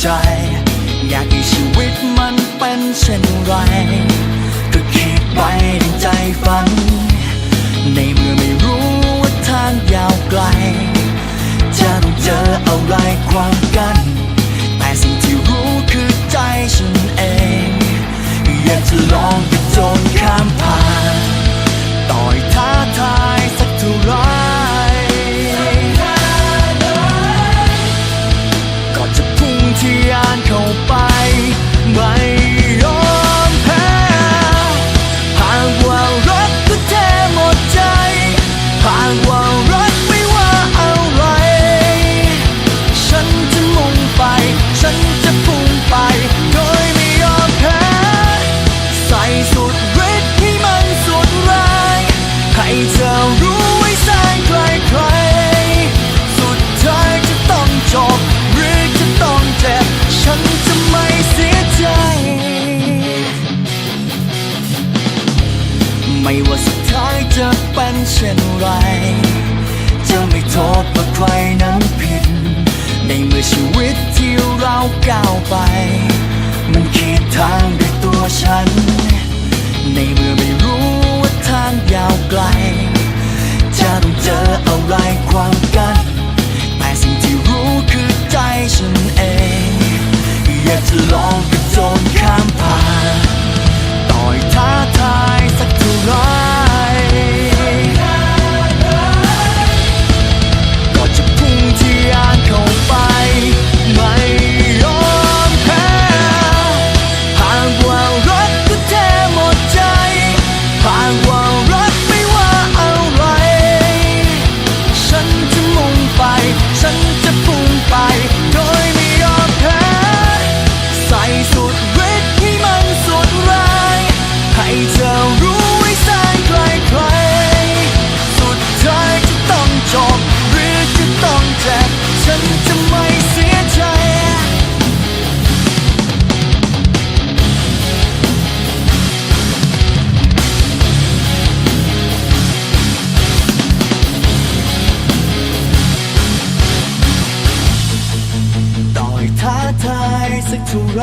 ใจ อยากให้ชีวิตมันเป็นเช่นไร ก็คิดไปดังใจฝัน ในเมื่อไม่รู้ว่าทางยาวไกล จะต้องเจออะไรความกัน แต่สิ่งที่รู้คือใจฉันเอง อยากจะลองกระโจนข้าม ให้เธอรู้ไว้แสงใครใคร สุดท้ายจะต้องจบ หรือจะต้องเจ็บ ฉันจะไม่เสียใจ ไม่ว่าสุดท้ายจะเป็นเช่นไร จะไม่โทษว่าใครนั้นผิด ในเมื่อชีวิตที่เราก้าวไป มันขีดทางด้วยตัวฉัน ในเมื่อ ไกลจะต้องเจออะไรความกัน อยท้าทายสักเท่าไร